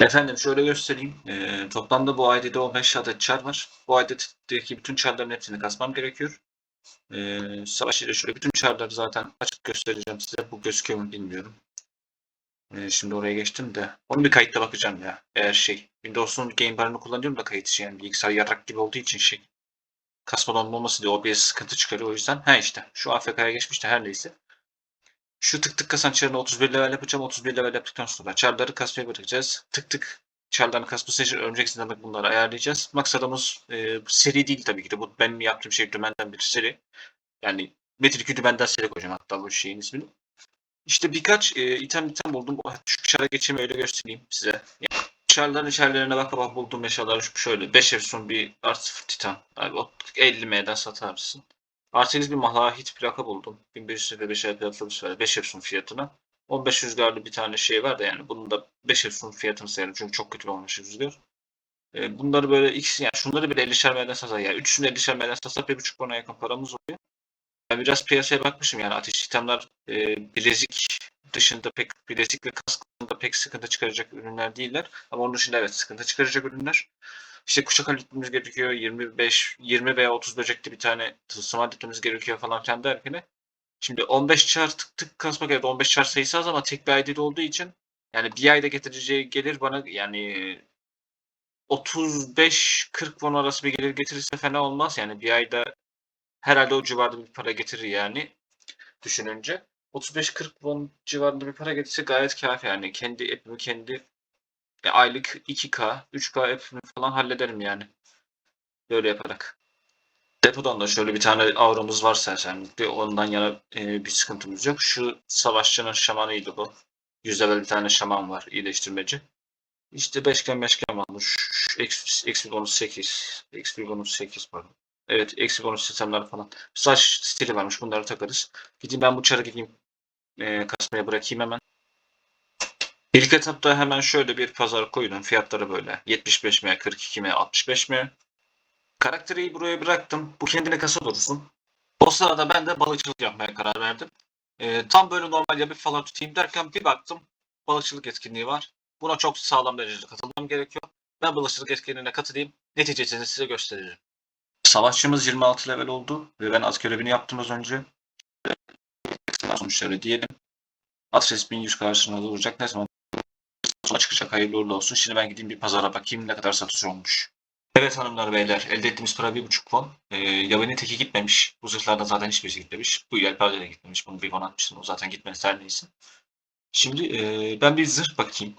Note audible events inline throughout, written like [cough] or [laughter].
Efendim şöyle göstereyim. Ee, toplamda bu ID'de 15 adet çar var. Bu ID'deki bütün çarların hepsini kasmam gerekiyor. Ee, savaş ile şöyle bütün çarları zaten açık göstereceğim size. Bu gözüküyor mu bilmiyorum. Ee, şimdi oraya geçtim de. Onu bir kayıtta bakacağım ya. Eğer şey. Windows'un game barını kullanıyorum da kayıt için yani. Bilgisayar yarrak gibi olduğu için şey. Kasmadan olmaması diye OBS sıkıntı çıkarıyor o yüzden. Ha işte. Şu AFK'ya geçmiş de her neyse. Şu tık tık kasan çarını 31 level yapacağım. 31 level yaptıktan sonra çarları kasmaya bırakacağız. Tık tık çarların kasması için örümcek zindanlık bunları ayarlayacağız. Maksadımız e, seri değil tabii ki de. Bu benim yaptığım şey dümenden bir seri. Yani Metin 2 dümenden seri koyacağım hatta bu şeyin ismini. İşte birkaç e, item item buldum. Şu çara geçeyim öyle göstereyim size. Yani, çarların içerilerine bak bak bulduğum eşyalar şöyle. 5 Efsun bir artı 0 titan. Abi, o 50M'den satarsın. Artenis bir malahit plaka buldum. 1500 ve 5 el platformu var. 5 Efsun fiyatına. 15 rüzgarlı bir tane şey var da yani bunun da 5 Efsun fiyatını sayarım çünkü çok kötü bir 15 rüzgar. E, bunları böyle ikisi yani şunları bile 50'şer M'den satsak yani üçünü 50'şer M'den satsak 1.5 bana yakın paramız oluyor. Ben biraz piyasaya bakmışım yani ateş itemler e, bilezik dışında pek bilezik ve kask dışında pek sıkıntı çıkaracak ürünler değiller. Ama onun dışında evet sıkıntı çıkaracak ürünler. İşte kuşak halletmemiz gerekiyor. 25, 20 veya 30 böcekli bir tane tılsım halletmemiz gerekiyor falan filan derken. Şimdi 15 çar tık tık kasmak evet 15 çar sayısı az ama tek bir ID'de olduğu için yani bir ayda getireceği gelir bana yani 35-40 won arası bir gelir getirirse fena olmaz. Yani bir ayda herhalde o civarda bir para getirir yani düşününce. 35-40 won civarında bir para getirse gayet kafi yani. Kendi app'imi kendi e, aylık 2K, 3K app'imi falan hallederim yani. Böyle yaparak. Depodan da şöyle bir tane avramız var sersemlikte. Ondan yana e, bir sıkıntımız yok. Şu savaşçının şamanıydı bu. Yüz level bir tane şaman var iyileştirmeci. İşte beşgen beşgen varmış. Eksi bonus 8. Eksi bonus 8 pardon. Evet eksi bonus sistemler falan. Saç stili varmış bunları takarız. Gideyim ben bu çarı gideyim e, kasmaya bırakayım hemen. İlk etapta hemen şöyle bir pazar koydum. Fiyatları böyle. 75 mi, 42 mi, 65 mi? Karakteri buraya bıraktım. Bu kendine kasa dursun. O sırada ben de balıkçılık yapmaya karar verdim. Ee, tam böyle normal yapıp falan tutayım derken bir baktım balıkçılık etkinliği var. Buna çok sağlam derecede katılmam gerekiyor. Ben balıkçılık etkinliğine katılayım. Neticesini size gösteririm. Savaşçımız 26 level oldu ve ben at görevini yaptım az önce. Sonuçları diyelim. Atres 1100 karşılığında duracak. Ne zaman çıkacak hayırlı uğurlu olsun. Şimdi ben gideyim bir pazara bakayım ne kadar satış olmuş. Evet hanımlar beyler elde ettiğimiz para bir buçuk fon. Ee, Yaven'in teki gitmemiş. Bu zırhlardan zaten hiçbirisi gitmemiş. Bu yelpaze de gitmemiş. Bunu bir fon atmıştım. O zaten gitmeniz her neyse. Şimdi e, ben bir zırh bakayım.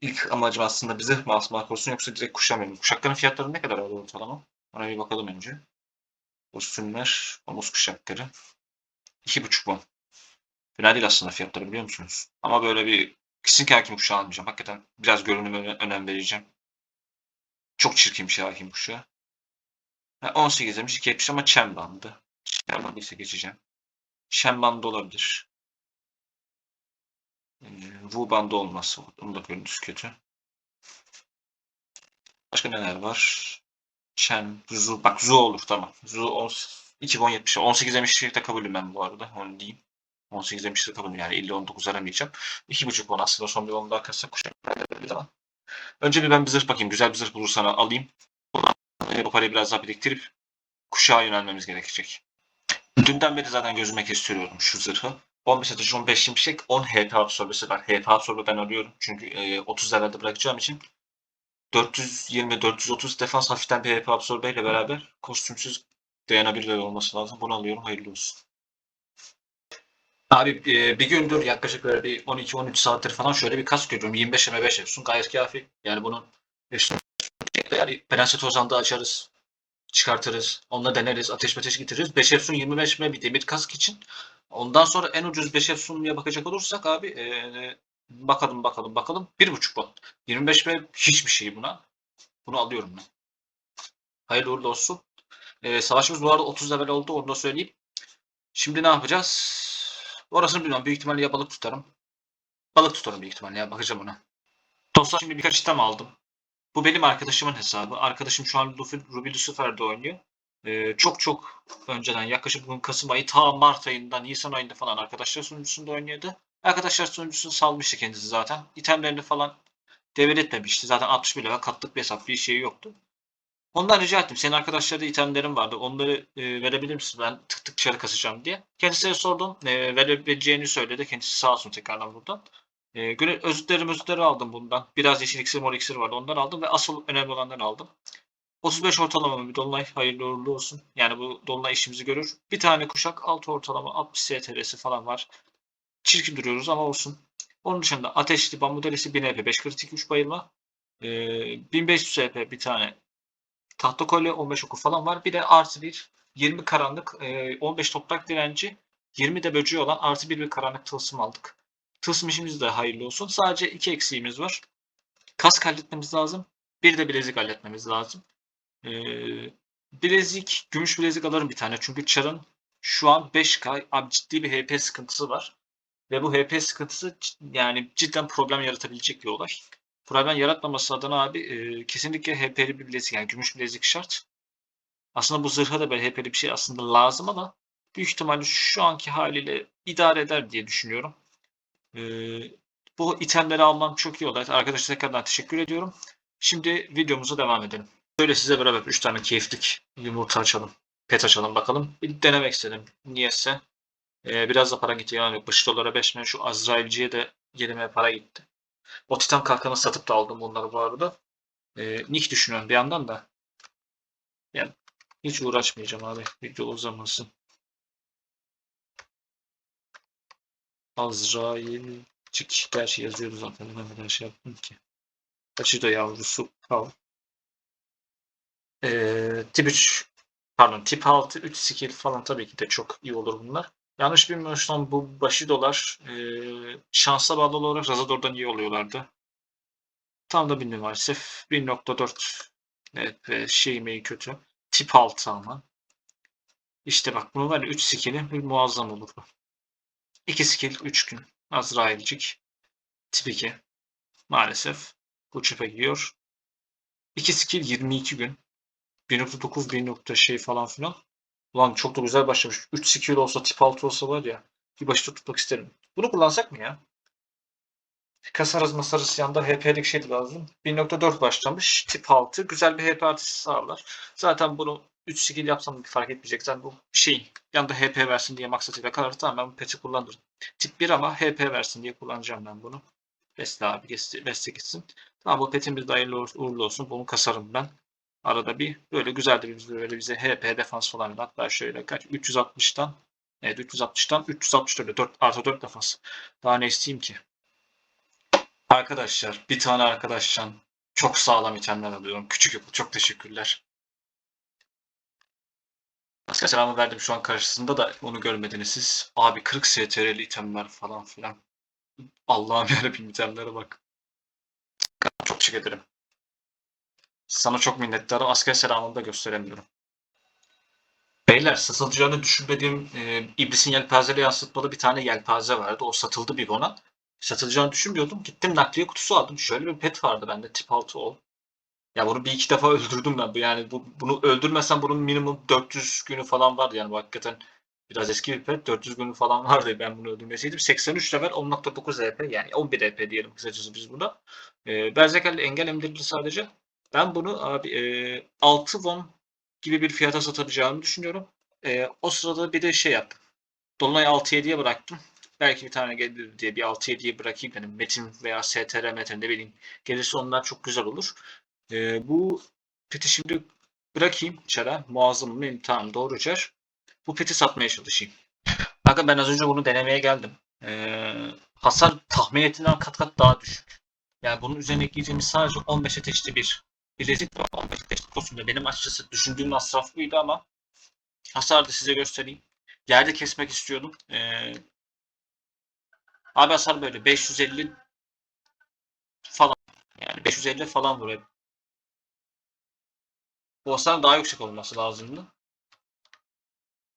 İlk amacım aslında bir zırh mı asmak olsun yoksa direkt kuşa mı? Kuşakların fiyatları ne kadar alıyor ortalama? Ona bir bakalım önce. Kostümler, omuz kuşakları. İki buçuk fon. Fena değil aslında fiyatları biliyor musunuz? Ama böyle bir kesinlikle hakim kuşağı almayacağım. Hakikaten biraz görünüme öne- önem vereceğim. Çok çirkin bir şey hakim kuşağı. Ha, 18 demiş 2 70 ama Chen bandı. Chen bandı ise geçeceğim. Shen bandı olabilir. Ee, Wu bandı olmaz. Onun da görüntüsü kötü. Başka neler var? Chen, Zu. Bak Zu olur tamam. Zu 10, 2070. 18 demiş de kabulüm ben bu arada. Onu diyeyim. 18 demiş de kabulüm yani 50-19 aramayacağım. 2.5 won aslında son bir 10 daha kassak kuşak bir. Önce bir ben bir zırh bakayım. Güzel bir zırh bulursan alayım. Sonra o parayı biraz daha biriktirip kuşağa yönelmemiz gerekecek. Dünden beri zaten gözüme kestiriyorum şu zırhı. 15 atış, 15 şimşek, 10 HP absorbesi var. HP absorbe ben arıyorum. Çünkü e, 30 levelde bırakacağım için 420-430 defans hafiften bir HP absorbeyle baraber kostümsüz dayanabilir olması lazım. Bunu alıyorum. Hayırlı olsun. Abi e, bir gündür yaklaşık böyle bir 12-13 saattir falan şöyle bir kas görüyorum. 25 M5 yapsın. Gayet kafi. Yani bunun üstüne yani Prenses Ozan'da açarız. Çıkartırız. Onunla deneriz. Ateş ateş getiririz. 5 Efsun 25 M bir demir kask için. Ondan sonra en ucuz 5 Efsun'ya bakacak olursak abi e, bakalım bakalım bakalım. 1.5 bon. 25 M hiçbir şey buna. Bunu alıyorum ben. Hayırlı uğurlu olsun. E, savaşımız bu arada 30 level oldu. Onu da söyleyeyim. Şimdi ne yapacağız? Orasını bilmem. Büyük ihtimalle ya balık tutarım. Balık tutarım büyük ihtimalle ya. Bakacağım ona. Dostlar şimdi birkaç item aldım. Bu benim arkadaşımın hesabı. Arkadaşım şu an Luffy, Ruby Lucifer'de oynuyor. Ee, çok çok önceden yaklaşık bugün Kasım ayı ta Mart ayında Nisan ayında falan arkadaşlar sunucusunda oynuyordu. Arkadaşlar sunucusunu salmıştı kendisi zaten. İtemlerini falan devir etmemişti. Zaten 61 level katlık bir hesap bir şey yoktu. Ondan rica ettim. Senin arkadaşlarda itemlerin vardı. Onları e, verebilir misin? Ben tık tık çarı kasacağım diye. Kendisine sordum. E, verebileceğini söyledi. Kendisi sağ olsun tekrardan buradan. E, göre, özütleri özütleri aldım bundan. Biraz yeşil iksir mor iksir vardı. Ondan aldım ve asıl önemli olanları aldım. 35 ortalama bir dolunay. Hayırlı uğurlu olsun. Yani bu dolunay işimizi görür. Bir tane kuşak 6 ortalama 60 STR'si falan var. Çirkin duruyoruz ama olsun. Onun dışında ateşli bambu delisi 1000 EP 5 kritik 3 bayılma. E, 1500 EP bir tane tahta kolye 15 oku falan var. Bir de artı bir 20 karanlık e, 15 toprak direnci 20 de böceği olan artı bir bir karanlık tılsım aldık. Tılsım işimiz de hayırlı olsun. Sadece iki eksiğimiz var. Kask halletmemiz lazım. Bir de bilezik halletmemiz lazım. Ee, bilezik, gümüş bilezik alırım bir tane. Çünkü Char'ın şu an 5K abi ciddi bir HP sıkıntısı var. Ve bu HP sıkıntısı yani cidden problem yaratabilecek bir olay. Problem yaratmaması adına abi e, kesinlikle HP'li bir bilezik yani gümüş bilezik şart. Aslında bu zırha da böyle HP'li bir şey aslında lazım ama büyük ihtimalle şu anki haliyle idare eder diye düşünüyorum. Ee, bu itemleri almam çok iyi oldu. Arkadaşlar tekrardan teşekkür ediyorum. Şimdi videomuza devam edelim. Böyle size beraber 3 tane keyiflik yumurta açalım. Pet açalım bakalım. Bir denemek istedim. Niyeyse. Ee, biraz da para gitti. Yani 5 dolara 5 mi? Şu Azrailciye de 7 para gitti. O Titan kalkanı satıp da aldım bunları bu arada. Ee, Nick düşünüyorum bir yandan da. Yani hiç uğraşmayacağım abi. Video uzamasın. Azrailcik. Gerçi yazıyordu zaten. Ben neden şey yaptım ki. Kaçı da yavrusu. Kal. Ee, tip 3 pardon tip 6 3 skill falan tabii ki de çok iyi olur bunlar. Yanlış bilmiyorsam bu başı dolar e, şansa bağlı olarak Razador'dan iyi oluyorlardı. Tam da bilmiyorum maalesef. 1.4 evet ve şey mi kötü. Tip 6 ama. İşte bak bunu var ya 3 skill'i bir muazzam olur bu. 2 skill 3 gün. Azrailcik. Tip 2. Maalesef. Bu çöpe gidiyor. 2 skill 22 gün. 1.9 1 nokta şey falan filan. Ulan çok da güzel başlamış. 3 skill olsa tip 6 olsa var ya. Bir başta tutmak isterim. Bunu kullansak mı ya? Kasarız masarız yanında HP'lik şey lazım. 1.4 başlamış. Tip 6. Güzel bir HP artısı sağlar. Zaten bunu 3 skill yapsam bir fark etmeyecek. Zaten bu şeyin yanında HP versin diye maksatıyla kalır. Tamam ben bu pet'i kullanırım. Tip 1 ama HP versin diye kullanacağım ben bunu. Beste abi beste gitsin. Tamam bu petimiz de hayırlı uğurlu olsun. Bunu kasarım ben. Arada bir böyle güzel de bir böyle bize HP defans falan hatta şöyle kaç 360'tan evet 360'tan 364 4 artı 4 defans. Daha ne isteyeyim ki? Arkadaşlar bir tane arkadaştan çok sağlam itemler alıyorum. Küçük yapı çok teşekkürler. Başka selamı verdim şu an karşısında da onu görmediniz siz. Abi 40 STR'li itemler falan filan. Allah'ım yarabbim itemlere bak. Çok teşekkür ederim. Sana çok minnettarım. Asker selamını da gösteremiyorum. Beyler satılacağını düşünmediğim e, İblisin yelpazeli yansıtmalı bir tane yelpaze vardı. O satıldı bir ona. Satılacağını düşünmüyordum. Gittim nakliye kutusu aldım. Şöyle bir pet vardı bende tip 6 o. Ya bunu bir iki defa [laughs] öldürdüm ben. Yani bu, bunu öldürmesem bunun minimum 400 günü falan vardı. Yani bu hakikaten biraz eski bir pet. 400 günü falan [laughs] vardı ben bunu öldürmeseydim. 83 level 10.9 EP yani 11 EP diyelim kısacası biz buna. E, Berzeker'le engel emdirildi sadece. Ben bunu abi e, 6 won gibi bir fiyata satabileceğimi düşünüyorum. E, o sırada bir de şey yaptım. Dolunay 6-7'ye bıraktım. Belki bir tane gelir diye bir 6-7'ye bırakayım dedim. Metin veya STR Metin ne bileyim. Gelirse onlar çok güzel olur. E, bu peti şimdi bırakayım içeri. Muazzam mı? Tamam doğru içer. Bu peti satmaya çalışayım. Bakın ben az önce bunu denemeye geldim. E, hasar tahmin ettiğinden kat kat daha düşük. Yani bunun üzerine ekleyeceğimiz sadece 15 ateşli bir bilezik. 15 ateşli kostümde. Benim açıkçası düşündüğüm masraf buydu ama hasarı da size göstereyim. Yerde kesmek istiyordum. Ee, abi hasar böyle 550 falan. Yani 550 falan vuruyor. Bu hasar daha yüksek olması lazımdı.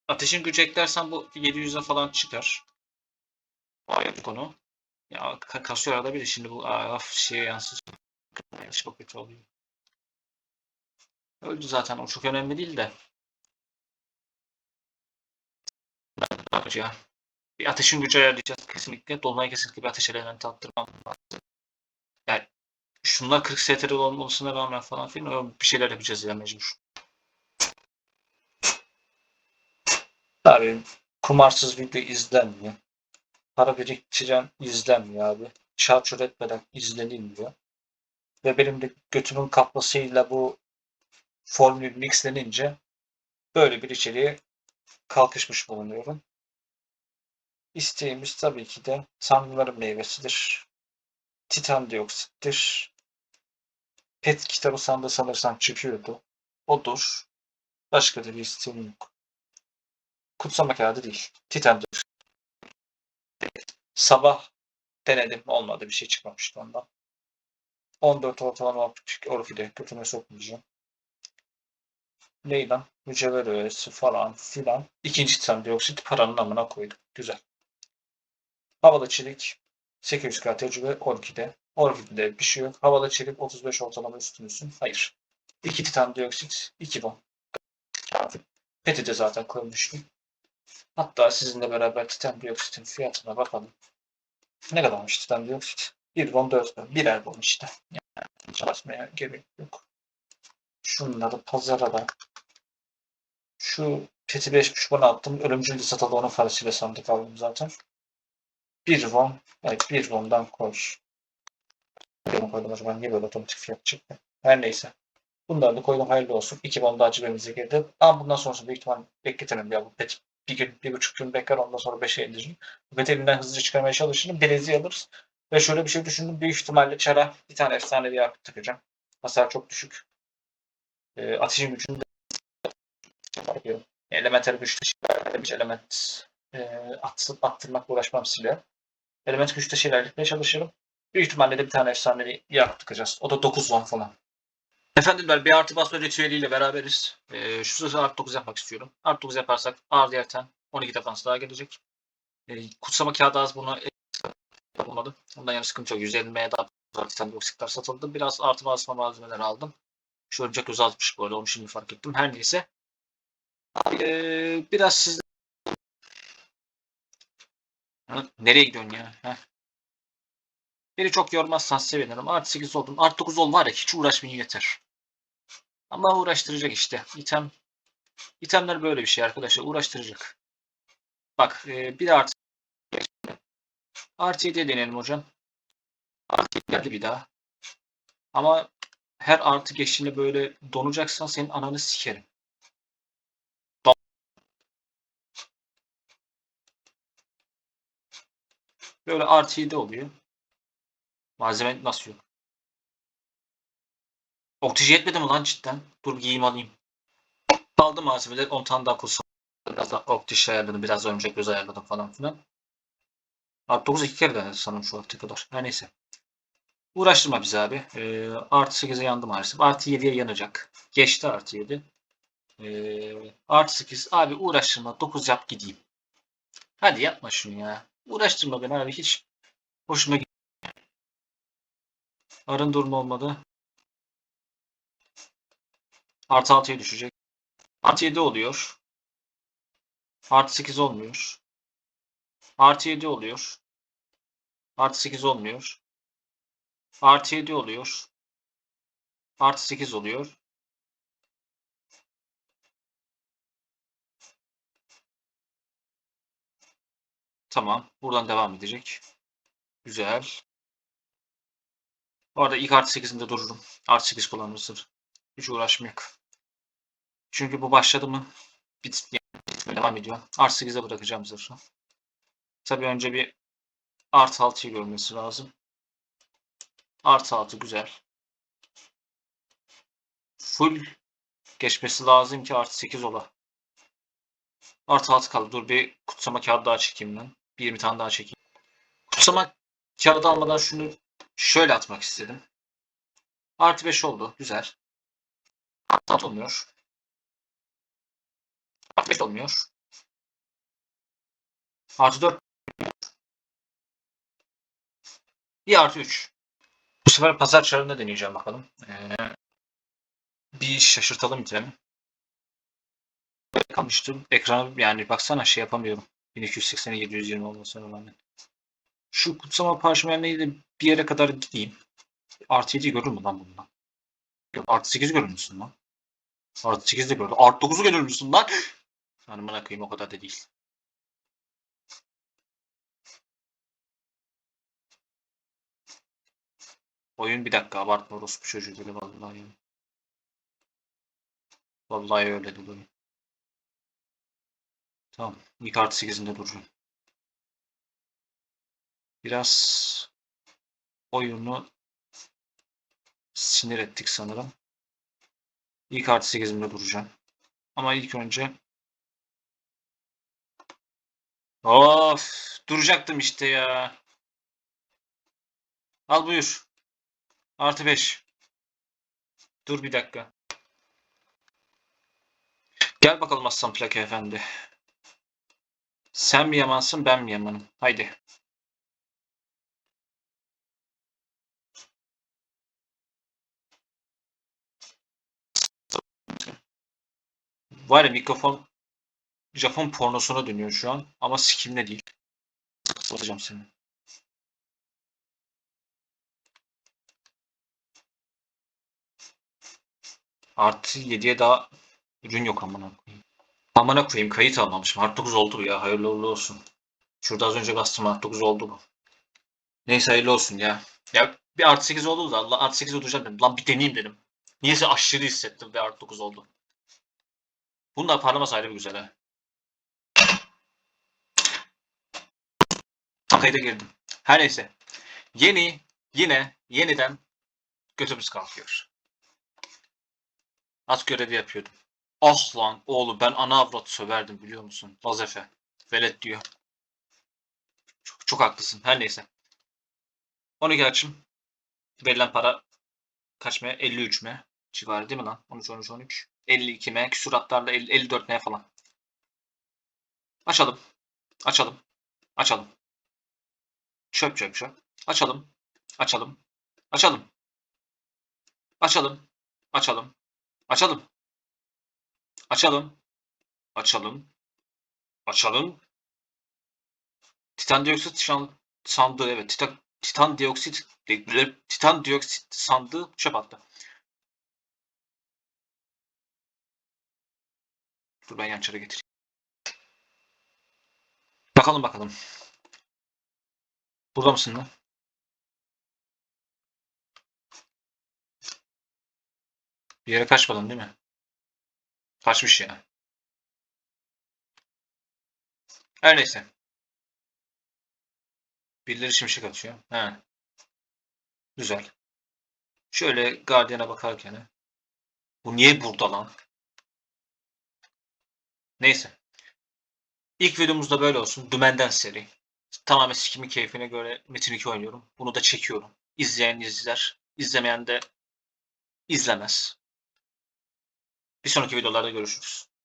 Ateşin gücü eklersen bu 700'e falan çıkar. Vay konu. Ya ka- kasıyor arada bir de şimdi bu aa, şeye yansıyacak. Çok kötü oluyor. Öldü zaten o çok önemli değil de. Bir ateşin gücü ayarlayacağız kesinlikle. Dolunay kesinlikle bir ateş elementi attırmam lazım. Yani şunlar 40 STR olmasına rağmen falan filan bir şeyler yapacağız ya mecbur. Abi kumarsız video izlenmiyor. Para biriktiren izlenmiyor abi. Çarçur etmeden izlenilmiyor. Ve benim de götümün kaplasıyla bu formül mixlenince böyle bir içeriğe kalkışmış bulunuyorum. İsteğimiz tabii ki de tanrıların meyvesidir. Titan dioksittir. Pet kitabı sanda sanırsam çıkıyordu. Odur. Başka da bir isteğim yok. Kutsama kağıdı değil. Titan dioksit. Sabah denedim. Olmadı. Bir şey çıkmamıştı ondan. 14 ortalama orkide götüme sokmayacağım. Ney lan? Mücevher öğesi falan filan. İkinci titan dioksit paranın amına koydum. Güzel. Havada çelik 800k tecrübe 12'de. 12'de bir şey yok. Havada çelik 35 ortalama üstünüsün. Hayır. 2 titan dioksit 2 bon. Peti de zaten koymuştum. Hatta sizinle beraber titan dioksitin fiyatına bakalım. Ne kadarmış titan dioksit? 1 bon 4 bon. Birer bon işte. Yani çalışmaya gerek yok. Şunları pazara da şu peti 5 bon attım. Ölümcül de satılı onun parasıyla sandık aldım zaten. 1 won, evet 1 won'dan koy. Bunu koydum acaba niye böyle otomatik fiyat çıktı? Her neyse. Bunları da koydum hayırlı olsun. 2 won daha cebimize girdi. Ama bundan sonrası büyük ihtimal bekletemem ya bu pet. Bir gün, bir buçuk gün bekler ondan sonra 5'e indireceğim. Bu peti elimden hızlıca çıkarmaya çalışırım. Bileziği alırız. Ve şöyle bir şey düşündüm. Büyük ihtimalle çara bir tane efsanevi yakıt takacağım. Hasar çok düşük. E, ateşin gücünü de yapıyorum. Elemental güç taşıyabilmiş element e, at, attırmakla uğraşmam silah. Element güçte şeyler yapmaya çalışırım. Büyük ihtimalle de bir tane efsanevi takacağız. O da 9 won falan. Efendimler bir artı basma ritüeliyle beraberiz. Ee, şu sırada artı 9 yapmak istiyorum. Artı 9 yaparsak ağır yerten 12 defans daha gelecek. Ee, kutsama kağıdı az bunu yapamadı. Ondan yana sıkıntı yok. 150'ye daha zaten toksikler satıldı. Biraz artı basma malzemeler aldım. Şu örümcek göz azmış bu arada. Onu şimdi fark ettim. Her neyse. Ee, biraz siz Nereye gidiyorsun ya? Heh. Beni çok yormazsan sevinirim. Artı 8 oldum. Artı 9 ol var ya hiç uğraşmayın yeter. Ama uğraştıracak işte. İtem, itemler böyle bir şey arkadaşlar. Uğraştıracak. Bak e, bir artı artı 7'ye deneyelim hocam. Artı 7 geldi bir daha. Ama her artı geçtiğinde böyle donacaksan senin ananı sikerim. Böyle artı 7 oluyor. Malzeme nasıl yok? Oksijen yetmedi mi lan cidden? Dur giyeyim alayım. Aldım malzemeleri 10 tane daha kullandım. Biraz da optiş ayarladım. Biraz örümcek göz ayarladım falan filan. Artı 9 iki kere denedim sanırım şu vakte kadar. Her neyse. Uğraştırma bizi abi. Ee, artı 8'e yandı maalesef. Artı 7'ye yanacak. Geçti artı 7. Ee, artı 8. Abi uğraştırma. 9 yap gideyim. Hadi yapma şunu ya. Uğraştırma beni abi. Hiç hoşuma gitmiyor. Arın durumu olmadı. Artı 6'ya düşecek. Artı 7 oluyor. Artı 8 olmuyor. Artı 7 oluyor. Artı 8 olmuyor. Artı 7 oluyor. Artı 8 oluyor. Tamam. Buradan devam edecek. Güzel. Bu arada ilk artı 8'inde dururum. Artı 8 kullanılır. Hiç uğraşmayak. Çünkü bu başladı mı bit yani devam ediyor. Artı 8'e bırakacağım zırhı. Tabii önce bir artı 6'yı görmesi lazım. Artı 6 güzel. Full geçmesi lazım ki artı 8 ola. Artı 6 kaldı. Dur bir kutsama kağıdı daha çekeyim ben. Bir 20 tane daha çekeyim. Kutsama kağıdı almadan şunu şöyle atmak istedim. Artı 5 oldu. Güzel. 6 olmuyor. Artı 5 olmuyor. Artı 4 bir artı 3. Bu sefer pazar çarında deneyeceğim bakalım. Ee, bir şaşırtalım bitirelim. Kalmıştım. Ekranı yani baksana şey yapamıyorum. 1280'e 720 olmasına rağmen. Şu kutsama parşömenliği de bir yere kadar gideyim. Artı 7'yi görür mü lan bundan? Yok artı 8 görür müsün lan? Artı 8 de gördü. Artı 9'u görür müsün lan? Hanımına kıyım o kadar da değil. Oyun bir dakika abartma orospu çocuğu dedi vallahi. Vallahi öyle dedi oyun. Tamam. İlk artı 8'inde duracağım. Biraz oyunu sinir ettik sanırım. İlk artı 8'imde duracağım. Ama ilk önce Of duracaktım işte ya. Al buyur. Artı 5. Dur bir dakika. Gel bakalım Aslan Plaka Efendi. Sen mi yamansın ben mi yamanım? Haydi. Var ya mikrofon Japon pornosuna dönüyor şu an ama sikimle değil. Satacağım seni. Artı 7'ye daha ürün yok amına koyayım. Amına koyayım kayıt almamışım. Artı 9 oldu ya. Hayırlı uğurlu olsun. Şurada az önce bastım artı 9 oldu bu. Neyse hayırlı olsun ya. Ya bir artı 8 oldu da Allah artı 8'e duracağım dedim. Lan bir deneyeyim dedim. Niyeyse aşırı hissettim ve artı 9 oldu. Bunu da parlaması ayrı bir güzel ha. Kayda girdim. Her neyse. Yeni, yine, yeniden götümüz kalkıyor. At görevi yapıyordum. Ah lan oğlum ben ana avrat söverdim biliyor musun? Lazefe. Velet diyor. Çok, çok haklısın. Her neyse. 12 açım. Verilen para kaç M? 53 M civarı değil mi lan? 13, 13, 13. 52 M. Küsuratlarla 50, 54 M falan. Açalım. Açalım. Açalım. Çöp çöp çöp. Açalım. Açalım. Açalım. Açalım. Açalım. Açalım. Açalım. Açalım. Açalım. Titan dioksit sandığı evet. Titan, titan dioksit titan dioksit sandığı çöp attı. Dur ben yançara getireyim. Bakalım bakalım. Burada mısın lan? Bir yere kaçmadın değil mi? Kaçmış ya. Her neyse. Birileri şimşek atıyor. He. Güzel. Şöyle Guardian'a bakarken. Bu niye burada lan? Neyse. İlk videomuzda böyle olsun. Dümenden seri. Tamamen sikimin keyfine göre Metin 2 oynuyorum. Bunu da çekiyorum. İzleyen izler. izlemeyen de izlemez. Bir sonraki videolarda görüşürüz.